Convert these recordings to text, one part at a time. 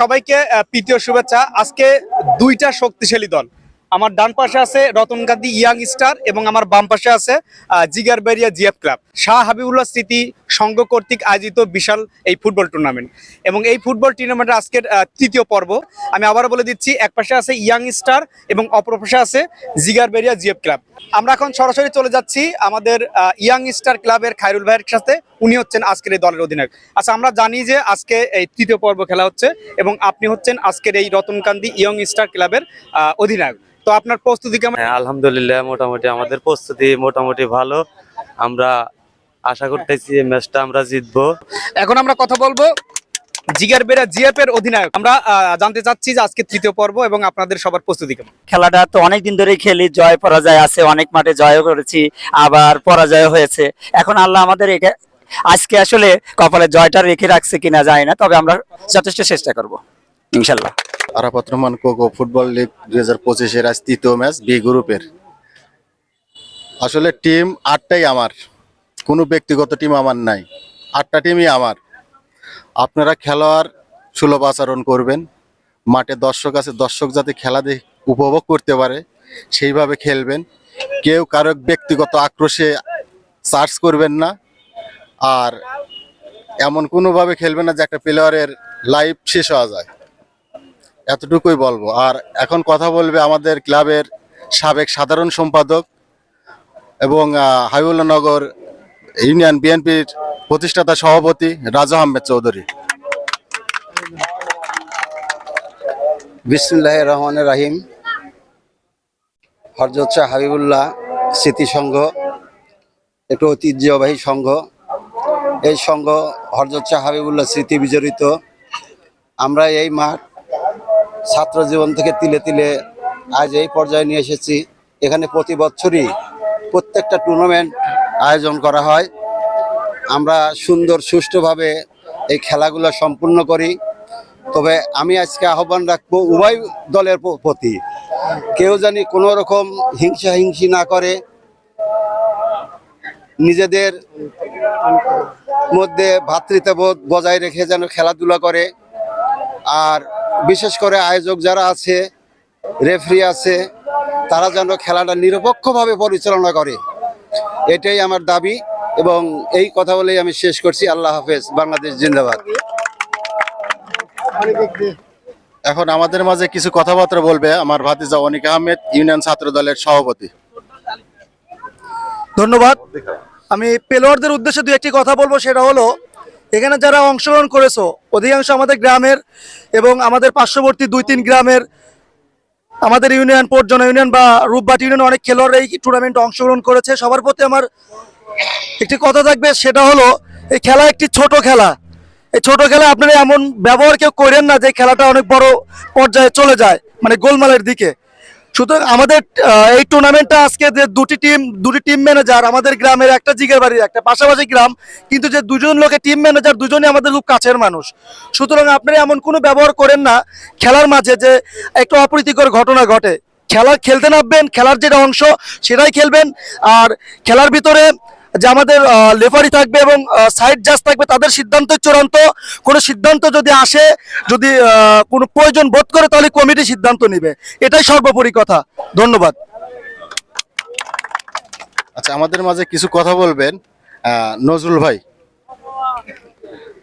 সবাইকে প্রীতীয় শুভেচ্ছা। আজকে দুইটা শক্তিশালী দল। আমার ডান পাশে আছে রতনকান্দি ইয়াং স্টার এবং আমার বাম পাশে আছে আহ, জিগারবেরিয়া জিএফ ক্লাব। শাহ হাবিবুল্লাহ স্মৃতি সংঘ কর্তৃক আয়োজিত বিশাল এই ফুটবল টুর্নামেন্ট এবং এই ফুটবল টুর্নামেন্টের আজকের তৃতীয় পর্ব। আমি আবারও বলে দিচ্ছি এক পাশে আছে ইয়াং স্টার এবং অপর পাশে আছে জিগারবেরিয়া জিএফ ক্লাব। আমরা এখন সরাসরি চলে যাচ্ছি আমাদের ইয়াং স্টার ক্লাবের খায়রুল ভাইয়ের সাথে। উনি হচ্ছেন আজকের এই দলের অধিনায়ক। আচ্ছা আমরা জানি যে আজকে এই তৃতীয় পর্ব খেলা হচ্ছে এবং আপনি হচ্ছেন আজকের এই রতনকান্দি ইয়ং স্টার ক্লাবের আহ, অধিনায়ক। তো আপনার প্রস্তুতি কেমন? হ্যাঁ আলহামদুলিল্লাহ মোটামুটি আমাদের প্রস্তুতি মোটামুটি ভালো। আমরা আশা করতেছি ম্যাচটা আমরা জিতবো। এখন আমরা কথা বলব জিগার বেরা জিএফ অধিনায়ক। আমরা জানতে চাচ্ছি যে আজকে তৃতীয় পর্ব এবং আপনাদের সবার প্রস্তুতি কেমন? খেলাটা তো অনেক দিন ধরেই খেলি জয় পরাজয় আছে অনেক মাঠে জয়ও করেছি আবার পরাজয় হয়েছে। এখন আল্লাহ আমাদের একে- আজকে আসলে কপালে জয়টা রেখে রাখছে কিনা যায় না তবে আমরা যথেষ্ট চেষ্টা করব ইনশাল্লাহ আরাফাত রহমান কোকো ফুটবল লিগ দুই হাজার পঁচিশের আজ তৃতীয় ম্যাচ বি গ্রুপের। আসলে টিম আটটাই আমার কোনো ব্যক্তিগত টিম আমার নাই আটটা টিমই আমার। আপনারা খেলোয়াড় সুলভ আচরণ করবেন। মাঠে দর্শক আছে, দর্শক যাতে খেলা দেখ, উপভোগ করতে পারে, সেইভাবে খেলবেন। কেউ কারও ব্যক্তিগত আক্রোশে চার্জ করবেন না। আর এমন কোনোভাবে খেলবেন না যে একটা প্লেয়ারের লাইফ শেষ হওয়া যায়। এতটুকুই বলব। আর এখন কথা বলবে আমাদের ক্লাবের সাবেক সাধারণ সম্পাদক এবং হাবিবুল্লাহনগর ইউনিয়ন বিএনপির প্রতিষ্ঠাতা সভাপতি রাজা আহমেদ চৌধুরী। বিসমুল্লাহ রহমান রাহিম। হরজত শাহ হাবিবুল্লাহ স্মৃতি সংঘ, একটু ঐতিহ্যবাহী সংঘ। এই সংঘ হরজত শাহ হাবিবুল্লাহ স্মৃতি বিজড়িত। আমরা এই মাঠ ছাত্র জীবন থেকে তিলে তিলে আজ এই পর্যায়ে নিয়ে এসেছি। এখানে প্রতি বছরই প্রত্যেকটা টুর্নামেন্ট আয়োজন করা হয়। আমরা সুন্দর, সুষ্ঠুভাবে এই খেলাগুলো সম্পূর্ণ করি। তবে আমি আজকে আহ্বান রাখব উভয় দলের প্রতি। কেউ জানি কোনো রকম হিংসা হিংসি না করে নিজেদের মধ্যে ভ্রাতৃত্ববোধ বজায় রেখে যেন খেলাধুলা করে। আর বিশেষ করে আয়োজক যারা আছে, রেফারি আছে, তারা যেন খেলাটা নিরপেক্ষভাবে পরিচালনা করে। এটাই আমার দাবি। এবং এই কথা বলেই আমি শেষ করছি। আল্লাহ হাফেজ, বাংলাদেশ জিন্দাবাদ। এখন আমাদের মাঝে কিছু কথাবার্তা বলবে আমার ভাতিজা অনিক আহমেদ, ইউনিয়ন ছাত্র দলের সভাপতি। ধন্যবাদ। আমি পেলোয়ারদের উদ্দেশ্যে দু একটি কথা বলব, সেটা হলো, এখানে যারা অংশগ্রহণ করেছ, অধিকাংশ আমাদের গ্রামের এবং আমাদের পার্শ্ববর্তী দুই তিন গ্রামের আমাদের ইউনিয়ন পর্যন্ত ইউনিয়ন বা রূপবাট ইউনিয়ন অনেক খেলোয়াড়রা এই টুর্নামেন্টে অংশগ্রহণ করেছে। সবার প্রতি আমার একটি কথা থাকবে, সেটা হলো, এই খেলা একটি ছোট খেলা। এই ছোট খেলা আপনারা এমন ব্যবহার কেউ করেন না যে খেলাটা অনেক বড় পর্যায়ে চলে যায় মানে গোলমালের দিকে। সুতরাং আমাদের এই টুর্নামেন্টটা আজকে যে দুটি টিম দুটি টিম ম্যানেজার আমাদের গ্রামের একটা জিগের বাড়ির, একটা পাশাপাশি গ্রাম, কিন্তু যে দুজন লোকের টিম ম্যানেজার দুজনই আমাদের খুব কাছের মানুষ। সুতরাং আপনারা এমন কোনো ব্যবহার করেন না খেলার মাঝে যে একটু অপ্রীতিকর ঘটনা ঘটে। খেলা খেলতে নামবেন, খেলার যেটা অংশ সেটাই খেলবেন, আর খেলার ভিতরে যে আমাদের লেফারি থাকবে এবং সাইড জাজ থাকবে তাদের সিদ্ধান্ত চূড়ান্ত। কোনো সিদ্ধান্ত যদি আসে যদি কোনো প্রয়োজন বোধ করে তাহলে কমিটি সিদ্ধান্ত নেবে। এটাই সর্বোপরি কথা। ধন্যবাদ। আচ্ছা আমাদের মাঝে কিছু কথা বলবেন নজরুল ভাই।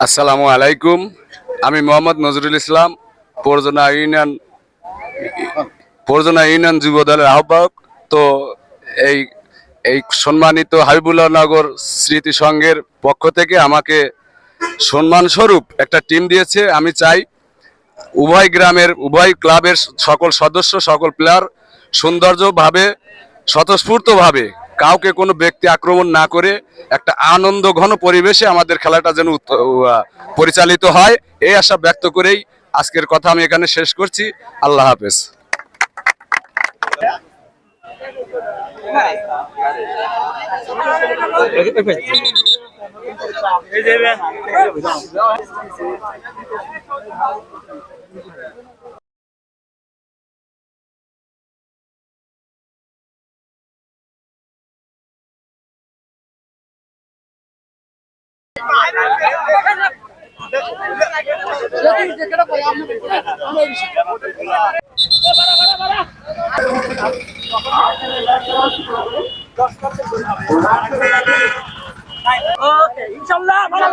আসসালামু আলাইকুম। আমি মোহাম্মদ নজরুল ইসলাম পরজনা ইউনিয়ন পরজনা ইউনিয়ন যুব দলের আহ্বায়ক। তো এই এই সম্মানিত হাবিবুল্লাহ নগর স্মৃতি সংঘের পক্ষ থেকে আমাকে সম্মান স্বরূপ একটা টিম দিয়েছে। আমি চাই উভয় গ্রামের, উভয় ক্লাবের সকল সদস্য, সকল প্লেয়ার সৌন্দর্যভাবে, স্বতঃস্ফূর্তভাবে কাউকে কোনো ব্যক্তি আক্রমণ না করে একটা আনন্দ ঘন পরিবেশে আমাদের খেলাটা যেন পরিচালিত হয়। এই আশা ব্যক্ত করেই আজকের কথা আমি এখানে শেষ করছি। আল্লাহ হাফেজ। ఎక్కడ పోయా ওকে ইনশাল্লাহ ভালো